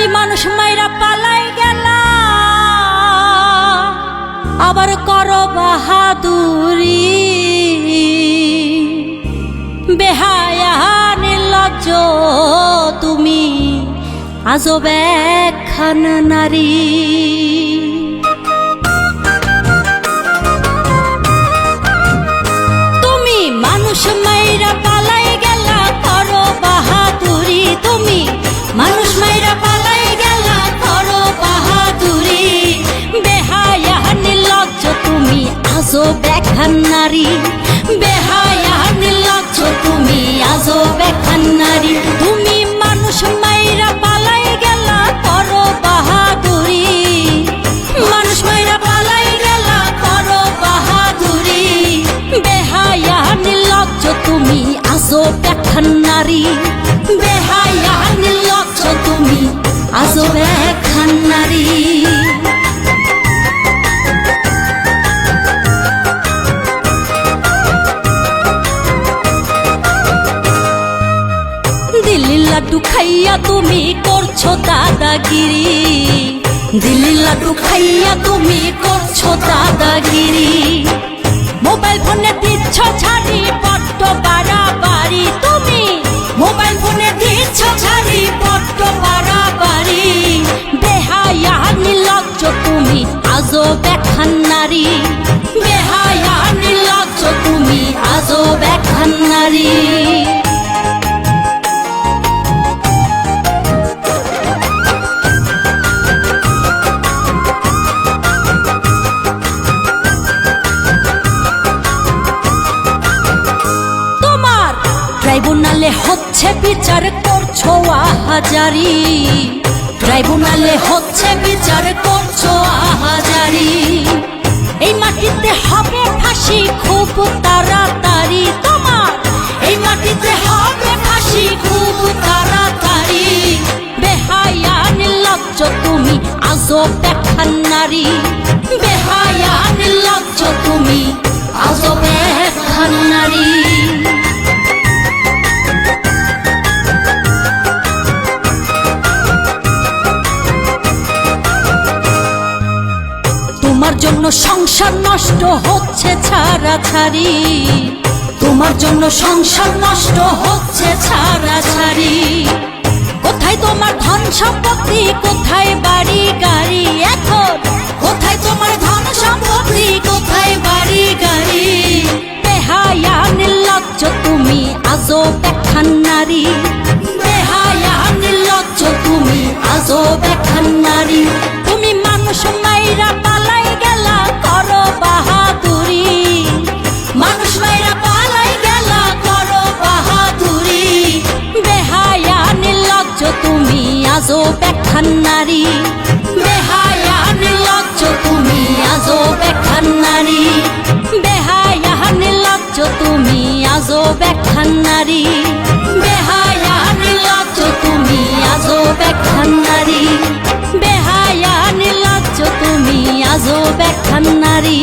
তুমি মানুষ মাইরা পালাই গেলা আবার করো বাহাদুরি। বেহায়া নির্লজ্জ তুমি। আজব একখান নারী। আজো বেখান নারী। বেহায়া নির্লজ্জ তুমি আজো বেখান নারী। তুমি মানুষ মাইরা পালাই গেলা করো বাহাদুরি মানুষ মাইরা পালাই গেলা করো বাহাদুরি বেহায়া নির্লজ্জ তুমি আজো বেখান নারী। বেহায়া নির্লজ্জ তুমি আজো বেখান নারী। লাড্ডু খাইয়া তুমি করছ দাদাগিরি। দিল্লি লাড্ডু খাইয়া তুমি করছ দাদাগিরি। মোবাইল ফোনে দিচ্ছ ছাড়ি পট্ট বাড়াবাড়ি তুমি মোবাইল ফোনে দিচ্ছ ছাড়ি পট্ট বাড়াবাড়ি বেহায়া নির্লজ্জ তুমি, আজও বেখান নারী। বেহায়া নির্লজ্জ তুমি, আজও বেখান নারী। ট্রাইব্যুনালে হচ্ছে বিচার করছ আহাজারি। ট্রাইব্যুনালে হচ্ছে বিচার করছ আহাজারি। এই মাটিতে হবে ফাঁসি খুব তাড়াতাড়ি তোমার। এই মাটিতে হবে ফাঁসি খুব তাড়াতাড়ি। বেহায়া নির্লজ্জ তুমি, আজও দেখান নারী। বেহায়া নির্লজ্জ তুমি, আজও দেখান নারী। জন্য সংসার নষ্ট হচ্ছে ছাড়া ছাড়ি তোমার জন্য সংসার নষ্ট হচ্ছে ছাড়া ছাড়ি কোথায় তোমার ধন সম্পত্তি, কোথায় বাড়ি গাড়ি আজও বেখান নারী। বেহায়া নির্লজ্জ তুমি আজও বেখান নারী। বেহায়া নির্লজ্জ তুমি আজও বেখান নারী। বেহায়া নির্লজ্জ তুমি আজও বেখান নারী। বেহায়া নির্লজ্জ তুমি আজও বেখান নারী।